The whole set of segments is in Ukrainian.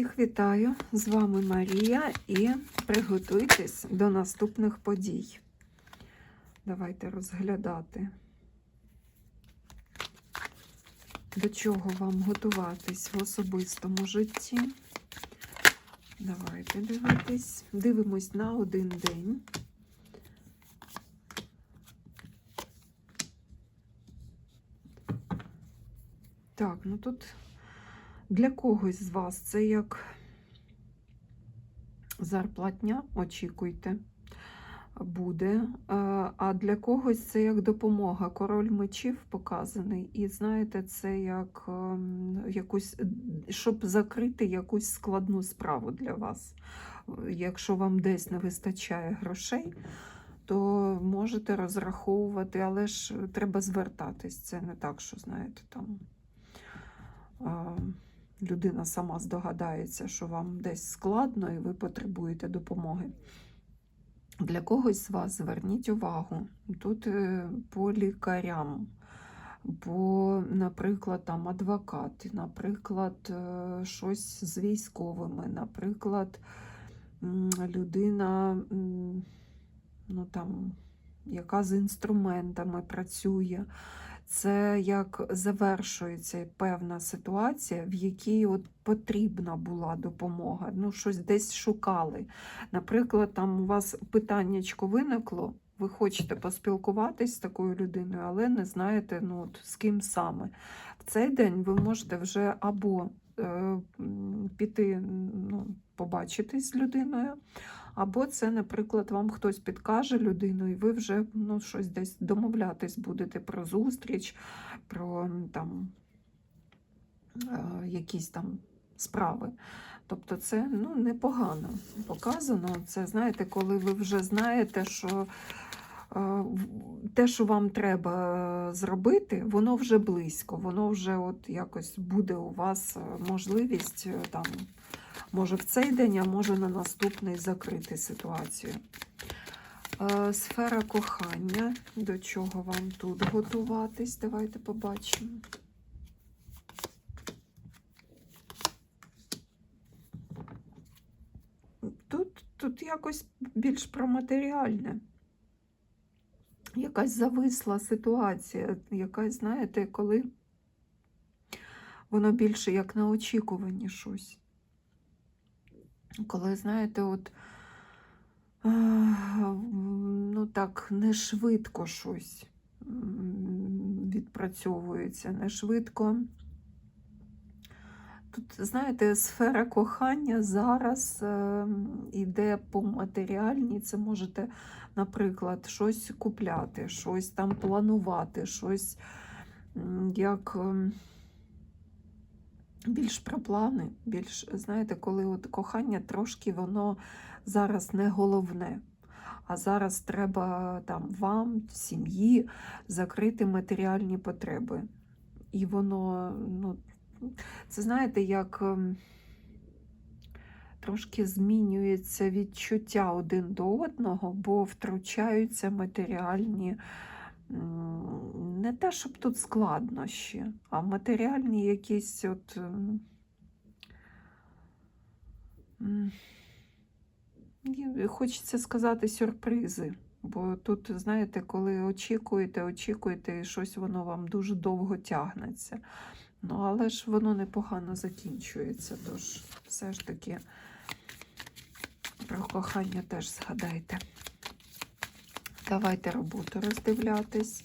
Всіх вітаю! З вами Марія і приготуйтесь до наступних подій. Давайте розглядати, до чого вам готуватись в особистому житті. Давайте дивитись. Дивимось на один день. Так, ну тут для когось з вас це як зарплатня, очікуйте, буде. Е, А для когось це як допомога. Король мечів показаний. І знаєте, це як ем, якусь, щоб закрити якусь складну справу для вас. Якщо вам десь не вистачає грошей, то можете розраховувати, але ж треба звертатись. Це не так, що знаєте, там. Людина сама здогадається, що вам десь складно і ви потребуєте допомоги. Для когось з вас зверніть увагу. Тут е, по лікарям, по, наприклад, там адвокати, наприклад, е, щось з військовими, наприклад, людина, ну там, яка з інструментами працює. Це як завершується певна ситуація, в якій от потрібна була допомога. Ну, щось десь шукали. Наприклад, там у вас питаннячко виникло, ви хочете поспілкуватись з такою людиною, але не знаєте, ну, от, з ким саме. В цей день ви можете вже або піти, ну, побачитись з людиною, або це, наприклад, вам хтось підкаже людину, і ви вже ну, щось десь домовлятись будете про зустріч, про там, е, якісь там справи. Тобто це ну, непогано показано. Це, знаєте, коли ви вже знаєте, що е, те, що вам треба зробити, воно вже близько, воно вже от якось буде у вас е, можливість е, там, може в цей день, а може на наступний закрити ситуацію. Е, Сфера кохання. До чого вам тут готуватись? Давайте побачимо. Тут, тут якось більш про матеріальне. Якась зависла ситуація, якась, знаєте, коли воно більше як на очікуванні щось. Коли, знаєте, от ну так, не швидко щось відпрацьовується, не швидко. Тут, знаєте, сфера кохання зараз е, йде по матеріальній. Це можете, наприклад, щось купляти, щось там планувати, щось як ем, більш про плани, більш, знаєте, коли от кохання трошки воно зараз не головне. А зараз треба там вам, сім'ї, закрити матеріальні потреби. І воно, ну, це знаєте, як ем, трошки змінюється відчуття один до одного, бо втручаються матеріальні, не те, щоб тут складнощі, а матеріальні якісь от. ем, Хочеться сказати сюрпризи. Бо тут, знаєте, коли очікуєте, очікуєте, і щось воно вам дуже довго тягнеться. Ну, але ж воно непогано закінчується. Тож все ж таки про кохання теж згадайте. Давайте роботу роздивлятись,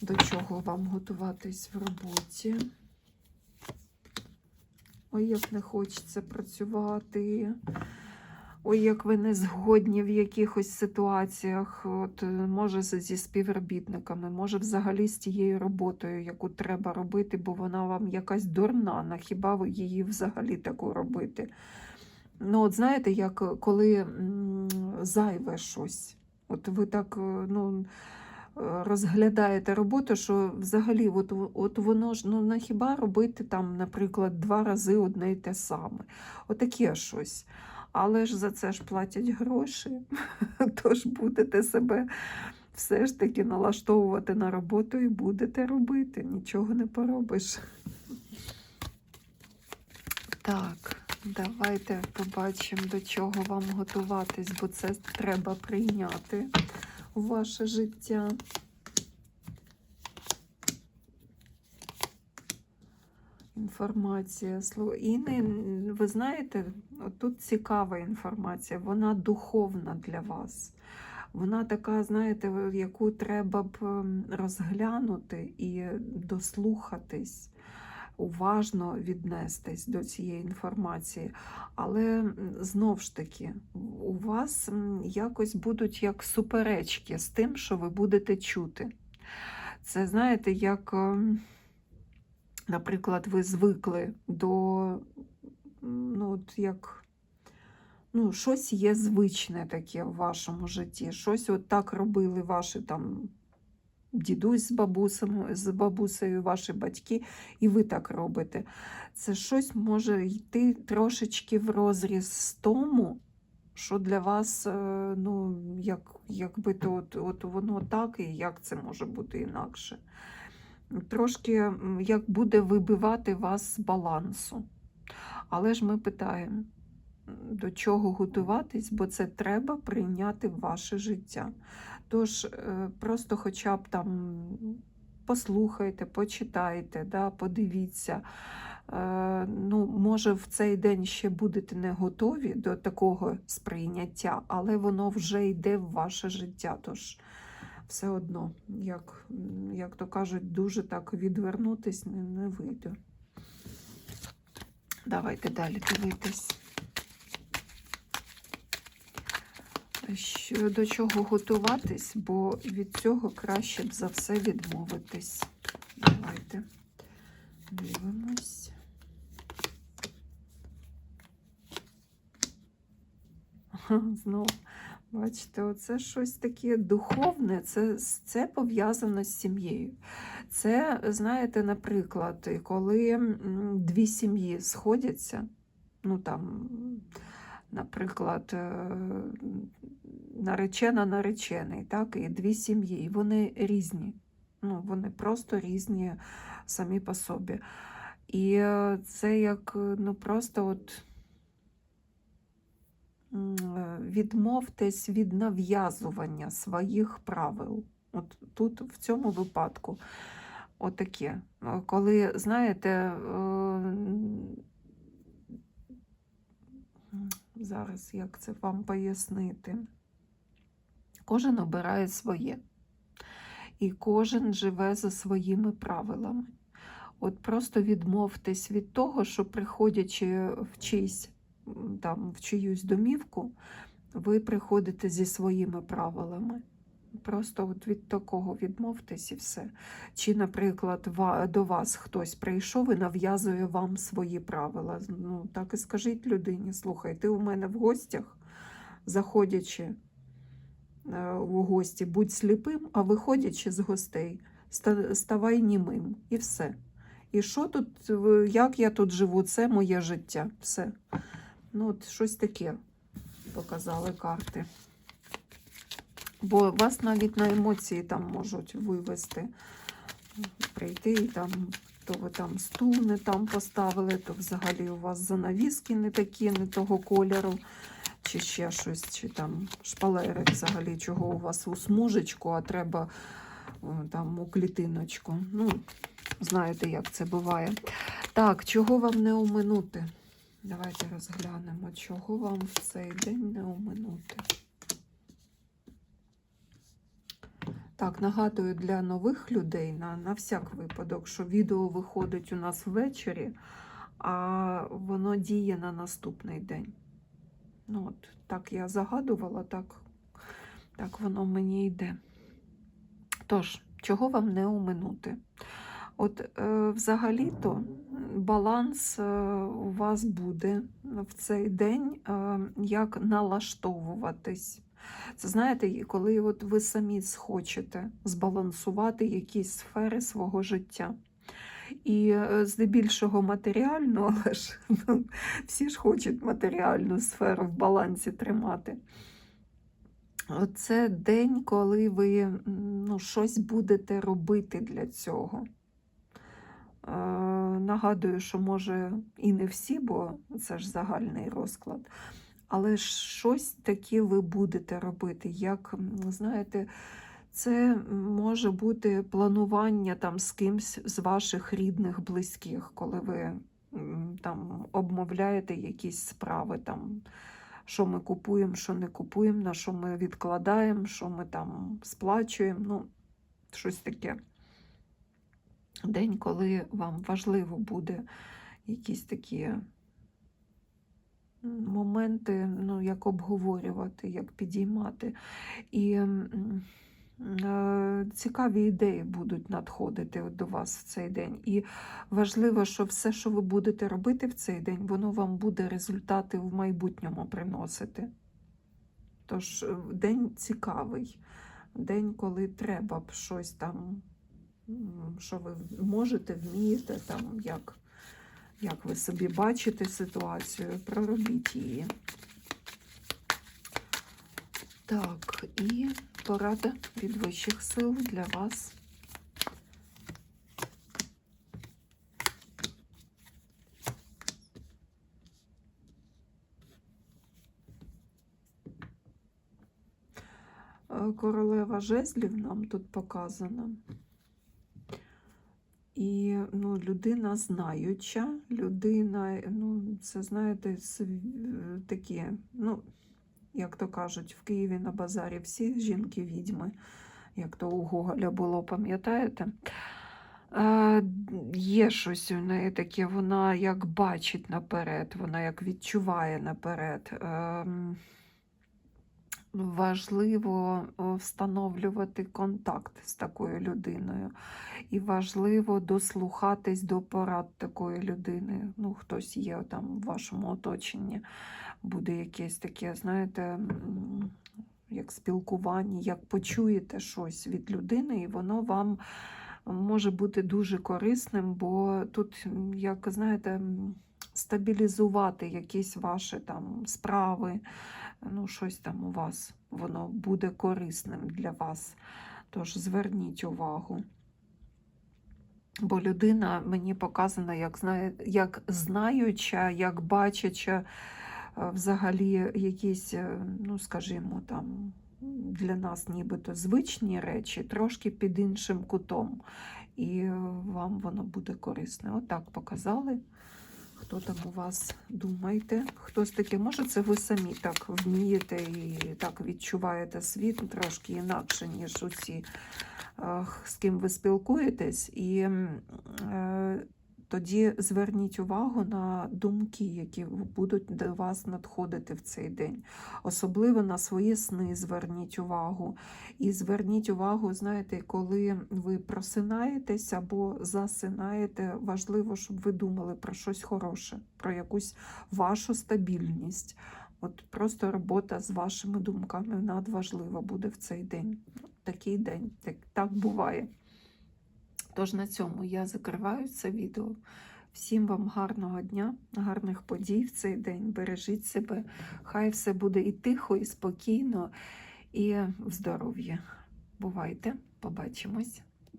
до чого вам готуватись в роботі. Ой, як не хочеться працювати. Ой, як ви не згодні в якихось ситуаціях, от, е, може зі співробітниками, може взагалі з тією роботою, яку треба робити, бо вона вам якась дурна, на хіба ви її взагалі таку робити? Ну, от знаєте, як е, коли зайве щось. От ви так е, ну, розглядаєте роботу, що взагалі от, от воно ж ну, на хіба робити там, наприклад, два рази одне й те саме. Отаке щось. Але ж за це ж платять гроші, тож будете себе все ж таки налаштовувати на роботу і будете робити, нічого не поробиш. Так, Давайте побачимо, до чого вам готуватись, бо це треба прийняти у ваше життя. Інформація. І не, ви знаєте, тут цікава інформація, вона духовна для вас. Вона така, знаєте, яку треба б ем, розглянути і дослухатись, уважно віднестись до цієї інформації. Але знов ж таки, у вас якось будуть як суперечки з тим, що ви будете чути. Це, знаєте, як, ем, наприклад, ви звикли до, ну, от як, ну, щось є звичне таке в вашому житті, щось от так робили ваші там дідусь з бабусем, з бабусею, ваші батьки, і ви так робите. Це щось може йти трошечки в розріз з тому, що для вас, е, ну, як, якби то от, от воно так, і як це може бути інакше. Трошки як буде вибивати вас з балансу. Але ж ми питаємо, до чого готуватись, бо це треба прийняти в ваше життя. Тож е, просто хоча б там послухайте, почитайте, да, подивіться. Е, Ну, може, в цей день ще будете не готові до такого сприйняття, але воно вже йде в ваше життя. Тож все одно, як, як то кажуть, дуже так відвернутись не, не вийде. Давайте далі дивитись. Що, до чого готуватись, бо від цього краще б за все відмовитись. Давайте дивимось. Знову, бачите, оце щось таке духовне, це, це пов'язано з сім'єю. Це, знаєте, наприклад, коли дві сім'ї сходяться, ну там, наприклад, е, наречена наречений, так, і дві сім'ї, і вони різні. Ну, вони просто різні самі по собі. І е, це як ну, просто от відмовтесь від нав'язування своїх правил. От тут в цьому випадку отаке. Е, Коли, знаєте, е, зараз як це вам пояснити? Кожен обирає своє. І кожен живе за своїми правилами. От просто відмовтесь від того, що приходячи в чийсь там, в чиюсь домівку, ви приходите зі своїми правилами. Просто от від такого відмовтесь і все. Чи, наприклад, до вас хтось прийшов і нав'язує вам свої правила. Ну, так і скажіть людині: слухай, ти у мене в гостях, заходячи е, у гості, будь сліпим, а виходячи з гостей, ставай німим. І все. І що тут, як я тут живу, це моє життя. Все. Ну, от щось таке показали карти. Бо вас навіть на емоції там можуть вивести, прийти і там, то ви там стул не там поставили, то взагалі у вас занавіски не такі, не того кольору, чи ще щось, чи там шпалери взагалі, чого у вас у смужечку, а треба там у клітиночку. Ну, знаєте, як це буває. Так, чого вам не оминути? Давайте розглянемо, чого вам в цей день не оминути. Так, нагадую для нових людей на, на всяк випадок, що відео виходить у нас ввечері, а воно діє на наступний день. Ну, от, так я загадувала, так, так воно мені йде. Тож, чого вам не оминути? От е, взагалі-то баланс е, у вас буде в цей день, е, як налаштовуватись. Це знаєте, коли от ви самі схочете збалансувати якісь сфери свого життя. І е, здебільшого матеріально, але ж ну, всі ж хочуть матеріальну сферу в балансі тримати. Це день, коли ви ну, щось будете робити для цього. Е, Нагадую, що може і не всі, бо це ж загальний розклад. Але щось таке ви будете робити. Як, знаєте, це може бути планування там з кимсь з ваших рідних, близьких, коли ви там обмовляєте якісь справи, там, що ми купуємо, що не купуємо, на що ми відкладаємо, що ми там сплачуємо. Ну, щось таке. День, коли вам важливо буде якісь такі моменти, ну, як обговорювати, як підіймати. І е, цікаві ідеї будуть надходити до вас в цей день. І важливо, що все, що ви будете робити в цей день, воно вам буде результати в майбутньому приносити. Тож е, день цікавий, день, коли треба б щось там, що ви можете, вмієте, там, як, як ви собі бачите ситуацію, проробіть її. Так, і порада від вищих сил для вас. Е, Королева жезлів нам тут показана. І ну, людина знаюча, людина, ну, це знаєте, такі, ну, як то кажуть, в Києві на базарі всі жінки відьми, як то у Гоголя було, пам'ятаєте? Е, є щось у неї таке, вона як бачить наперед, вона як відчуває наперед. Ем, важливо встановлювати контакт з такою людиною. І важливо дослухатись до порад такої людини. Ну, хтось є там в вашому оточенні, буде якесь таке, знаєте, як спілкування, як почуєте щось від людини, і воно вам може бути дуже корисним, бо тут, як знаєте, стабілізувати якісь ваші там справи, ну, щось там у вас, воно буде корисним для вас. Тож зверніть увагу. Бо людина мені показана як, знає, як знаюча, як бачача е, взагалі якісь, е, ну скажімо, там для нас нібито звичні речі, трошки під іншим кутом. І е, вам воно буде корисне. Отак показали. Хто там у вас думаєте? Хтось таке, може, це ви самі так вмієте і так відчуваєте світ трошки інакше, ніж усі, е, з ким ви спілкуєтесь. І е, тоді зверніть увагу на думки, які будуть до вас надходити в цей день. Особливо на свої сни зверніть увагу. І зверніть увагу, знаєте, коли ви просинаєтесь або засинаєте, важливо, щоб ви думали про щось хороше, про якусь вашу стабільність. От просто робота з вашими думками надважлива буде в цей день. Такий день, так, так буває. Тож на цьому я закриваю це відео. Всім вам гарного дня, гарних подій в цей день. Бережіть себе. Хай все буде і тихо, і спокійно, і в здоров'ї. Бувайте, побачимось.